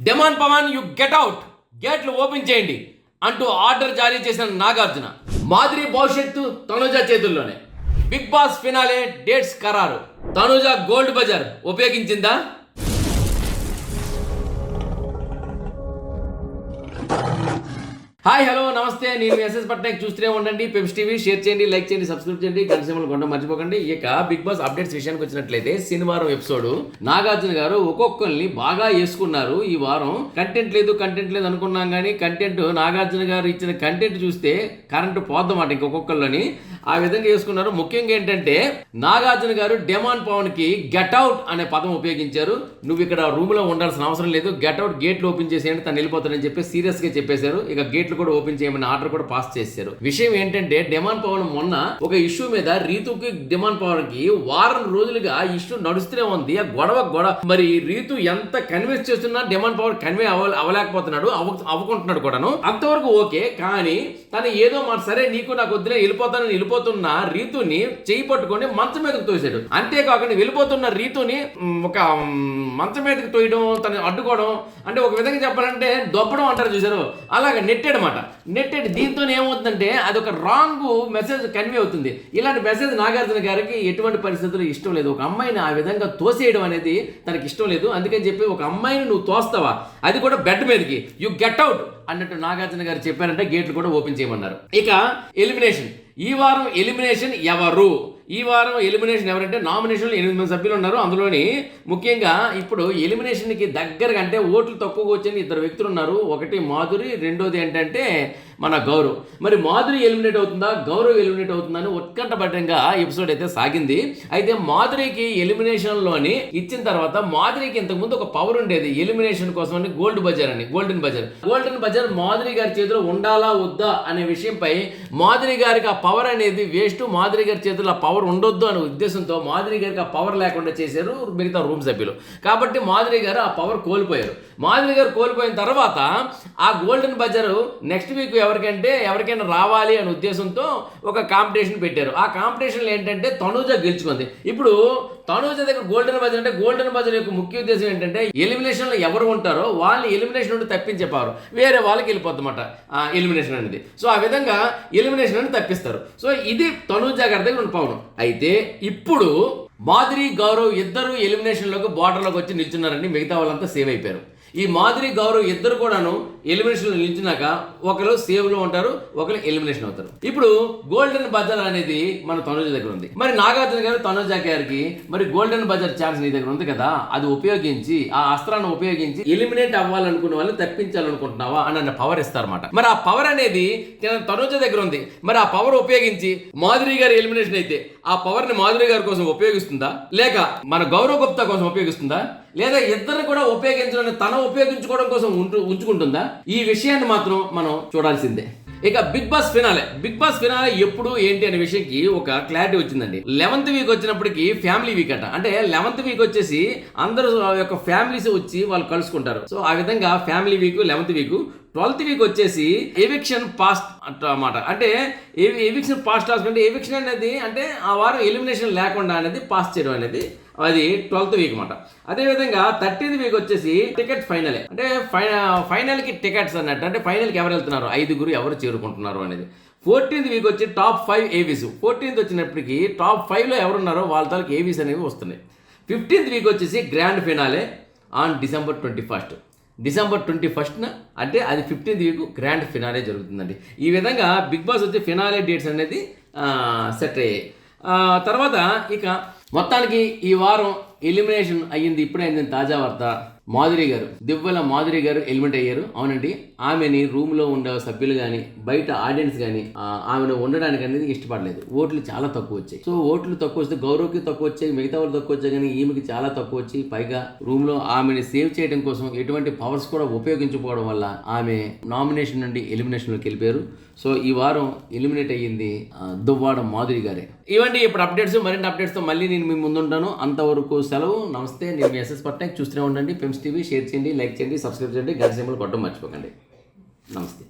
Demon Pawan you get out గేట్లు open చేయండి అంటూ ఆర్డర్ జారీ చేసిన నాగార్జున. మాదిరి భవిష్యత్తు తనుజ చేతుల్లోనే. బిగ్ బాస్ ఫినాలే డేట్స్ ఖరారు. తనుజ గోల్డ్ బజార్ ఉపయోగించిందా? హాయ్ హలో నమస్తే. నేను ఎస్ఎస్ పట్నాయక్. చూస్తూనే ఉండండి. పెప్స్ టీవీ షేర్ చేయండి లైక్ చేయండి సబ్స్క్రైబ్ చేయండి. గంట కొండ మర్చిపోకండి. ఇక బిగ్ బాస్ అప్డేట్స్ విషయానికి వచ్చినట్లయితే శనివారం ఎపిసోడ్ నాగార్జున గారు ఒక్కొక్కరిని బాగా వేసుకున్నారు ఈ వారం. కంటెంట్ లేదు కంటెంట్ లేదు అనుకున్నాం కానీ కంటెంట్ నాగార్జున గారు ఇచ్చిన కంటెంట్ చూస్తే కరెంటు పోద్దమాట ఇంకొకళ్ళని ఆ విధంగా చేసుకున్నారు. ముఖ్యంగా ఏంటంటే నాగార్జున గారు డెమాన్ పవన్కి గెట్ అవుట్ అనే పదం ఉపయోగించారు. నువ్వు ఇక్కడ రూమ్లో ఉండాల్సిన అవసరం లేదు. గెట్ అవుట్ గేట్లు ఓపెన్ చేసేయండి తను వెళ్ళిపోతానని చెప్పి సీరియస్గా చెప్పేశారు. ఇక గేట్లు కూడా ఓపెన్ చేయమని ఆర్డర్ కూడా పాస్ చేశారు. విషయం ఏంటంటే డెమాన్ పవన్ మొన్న ఒక ఇష్యూ మీద రీతుకి డెమాన్ పవన్కి వారం రోజులుగా ఇష్యూ నడుస్తూనే ఉంది. ఆ గొడవ గొడవ. మరి రీతు ఎంత కన్విన్స్ చేస్తున్నా డెమాన్ పవన్ కన్వే అవ అవ్వలేకపోతున్నాడు అవ్వకుంటున్నాడు కూడాను. అంతవరకు ఓకే. కానీ తను ఏదో మాట సరే నీకు నాకు వద్దులే వెళ్ళిపోతానని వెళ్ళిపోతున్న రీతుని చేయి పట్టుకొని మంచం మీదకు తోసాడు. అంతేకాకుండా వెళ్ళిపోతున్న రీతుని ఒక మంచం మీదకి తోయడం తను అడ్డుకోవడం అంటే ఒక విధంగా చెప్పాలంటే దొప్పడం అంటారు చూసారు అలాగ నెట్టాడు అనమాట నెట్టాడు దీంతో ఏమవుతుందంటే అది ఒక రాంగ్ మెసేజ్ కన్వే అవుతుంది. ఇలాంటి మెసేజ్ నాగార్జున గారికి ఎటువంటి పరిస్థితుల్లో ఇష్టం లేదు. ఒక అమ్మాయిని ఆ విధంగా తోసేయడం అనేది తనకి ఇష్టం లేదు. అందుకని చెప్పి ఒక అమ్మాయిని నువ్వు తోస్తావా? అది కూడా బెడ్ మీదకి. యు గెట్ అవుట్ అన్నట్టు నాగార్జున గారు చెప్పారంటే గేట్లు కూడా ఓపెన్ చేయమన్నారు. ఇక ఎలిమినేషన్. ఈ వారం ఎలిమినేషన్ ఎవరు? ఈ వారం ఎలిమినేషన్ ఎవరంటే నామినేషన్లో ఎనిమిది మంది సభ్యులు ఉన్నారు. అందులోని ముఖ్యంగా ఇప్పుడు ఎలిమినేషన్కి దగ్గరగా అంటే ఓట్లు తక్కువగా వచ్చిన ఇద్దరు వ్యక్తులు ఉన్నారు. ఒకటి మాధురి రెండోది ఏంటంటే మన గౌరవ్. మరి మాధురి ఎలిమినేట్ అవుతుందా? గౌరవ్ ఎలిమినేట్ అవుతుందా అని ఉత్కంఠపడ్డంగా ఎపిసోడ్ అయితే సాగింది. అయితే మాధురికి ఎలిమినేషన్లోని ఇచ్చిన తర్వాత మాధురికి ఇంతకుముందు ఒక పవర్ ఉండేది. ఎలిమినేషన్ కోసం అని గోల్డ్ బజార్ అని. Golden bazaar golden bazaar Madhuri గారి చేతిలో ఉండాలా వద్దా అనే విషయంపై మాధురి గారికి ఆ పవర్ అనేది వేస్ట్ మాధురి గారి చేతిలో ఆ పవర్ ఉండొద్దు అనే ఉద్దేశంతో మాధురి గారికి ఆ పవర్ లేకుండా చేశారు మిగతా రూమ్ సభ్యులు. కాబట్టి మాధురి గారు ఆ పవర్ కోల్పోయారు. మాధవి గారు కోల్పోయిన తర్వాత ఆ గోల్డెన్ బజర్ నెక్స్ట్ వీక్ ఎవరికంటే ఎవరికైనా రావాలి అనే ఉద్దేశంతో ఒక కాంపిటీషన్ పెట్టారు. ఆ కాంపిటీషన్లో ఏంటంటే తనూజ గెలుచుకుంది. ఇప్పుడు తనూజ దగ్గర గోల్డెన్ బజార్ అంటే గోల్డెన్ బజార్ యొక్క ముఖ్య ఉద్దేశం ఏంటంటే ఎలిమినేషన్లో ఎవరు ఉంటారో వాళ్ళని ఎలిమినేషన్ నుండి తప్పించేపారు వేరే వాళ్ళకి వెళ్ళిపోతుందన్నమాట ఆ ఎలిమినేషన్ అనేది. సో ఆ విధంగా ఎలిమినేషన్ అని తప్పిస్తారు. సో ఇది తనూజ గారి దగ్గర ఉన్న పవన్. అయితే ఇప్పుడు మాధురి గౌరవ్ ఇద్దరు ఎలిమినేషన్లోకి బార్డర్లోకి వచ్చి నిల్చున్నారండి మిగతా వాళ్ళంతా సేవ్ అయిపోయారు. ఈ మాధురి గౌరవ్ ఇద్దరు కూడాను ఎలిమినేషన్లో నిలిచినాక ఒకరు సేవ్లో ఉంటారు ఒకరు ఎలిమినేషన్ అవుతారు. ఇప్పుడు గోల్డెన్ బజార్ అనేది మన తనుజ దగ్గర ఉంది. మరి నాగార్జున గారు తనుజ గారికి మరి గోల్డెన్ బజార్ ఛాన్స్ నీ దగ్గర ఉంది కదా అది ఉపయోగించి ఆ అస్త్రాన్ని ఉపయోగించి ఎలిమినేట్ అవ్వాలనుకున్న వాళ్ళని తప్పించాలనుకుంటున్నావా అని అన్న పవర్ ఇస్తారన్నమాట. మరి ఆ పవర్ అనేది తన- తనుజ దగ్గర ఉంది. మరి ఆ పవర్ ఉపయోగించి మాధురి గారి ఎలిమినేషన్ అయితే ఆ పవర్ని మాధురి గారి కోసం ఉపయోగిస్తుందా? లేక మన గౌరవ్ గుప్తా కోసం ఉపయోగిస్తుందా? లేదా ఇద్దరు కూడా ఉపయోగించడానికి తన ఉపయోగించుకోవడం కోసం ఉంటు ఉంచుకుంటుందా? ఈ విషయాన్ని మాత్రం మనం చూడాల్సిందే. ఇక big boss finale. Big boss finale ఎప్పుడు ఏంటి అనే విషయంకి ఒక క్లారిటీ వచ్చిందండి. లెవెంత్ వీక్ వచ్చినప్పటికి ఫ్యామిలీ వీక్ అట. అంటే లెవెంత్ వీక్ వచ్చేసి అందరూ ఆ యొక్క ఫ్యామిలీస్ వచ్చి వాళ్ళు కలుసుకుంటారు. సో ఆ విధంగా family week eleventh week twelfth week వచ్చేసి ఎవిక్షన్ పాస్ట్ అన్నమాట. అంటే ఎవిక్షన్ పాస్ట్ రాసుకుంటే అంటే ఎవిక్షన్ అనేది అంటే ఆ వారం ఎలిమినేషన్ లేకుండా అనేది పాస్ చేయడం అనేది అది ట్వెల్త్ వీక్ అనమాట అదేవిధంగా థర్టీన్త్ వీక్ వచ్చేసి టికెట్ ఫైనలే అంటే ఫైనల్కి టికెట్స్ అన్నట్టు అంటే ఫైనల్కి ఎవరు వెళ్తున్నారు? ఐదుగురు ఎవరు చేరుకుంటున్నారు అనేది. ఫోర్టీన్త్ వీక్ వచ్చి టాప్ ఫైవ్ ఏవీస్ ఫోర్టీన్త్ వచ్చినప్పటికీ టాప్ ఫైవ్లో ఎవరున్నారో వాళ్ళ తాలూకు ఏవీస్ అనేవి వస్తున్నాయి. ఫిఫ్టీన్త్ వీక్ వచ్చేసి grand finale on December twenty first December twenty ఫస్ట్న అంటే అది ఫిఫ్టీన్త్ వీక్ గ్రాండ్ ఫినాలే జరుగుతుందండి. ఈ విధంగా బిగ్ బాస్ వచ్చి ఫినాలే డేట్స్ అనేది సెట్ అయ్యాయి. తర్వాత ఇక మొత్తానికి ఈ వారం ఎలిమినేషన్ అయ్యింది. ఇప్పుడే అయింది తాజా వార్త. మాధురి గారు దివ్వల మాధురి గారు ఎలిమెంట్ అయ్యారు. అవునండి ఆమెని రూమ్లో ఉండే సభ్యులు కానీ బయట ఆడియన్స్ కానీ ఆమెను ఉండడానికి అనేది ఇష్టపడలేదు. ఓట్లు చాలా తక్కువ వచ్చాయి. సో ఓట్లు తక్కువ వస్తే గౌరవ్కి తక్కువ వచ్చాయి మిగతా వాళ్ళు తక్కువ వచ్చాయి కానీ ఈమెకి చాలా తక్కువ వచ్చి పైగా రూమ్లో ఆమెని సేవ్ చేయడం కోసం ఎటువంటి పవర్స్ కూడా ఉపయోగించుకోవడం వల్ల ఆమె నామినేషన్ నుండి ఎలిమినేషన్లోకి వెళ్ళిపోయారు. సో ఈ వారం ఎలిమినేట్ అయ్యింది దువ్వాడ మాధురి గారే. ఇవండి ఇప్పుడు అప్డేట్స్ మరిన్ని అప్డేట్స్తో మళ్ళీ నేను మీ ముందుంటాను. అంతవరకు సెలవు నమస్తే నేను మీ ఎస్ఎస్ పట్నాయక్. చూస్తూనే ఉండండి న్యూస్ టీవీ షేర్ చేయండి లైక్ చేయండి సబ్స్క్రైబ్ చేయండి. గంట సింబల్ కొట్టడం మర్చిపోకండి. నమస్తే.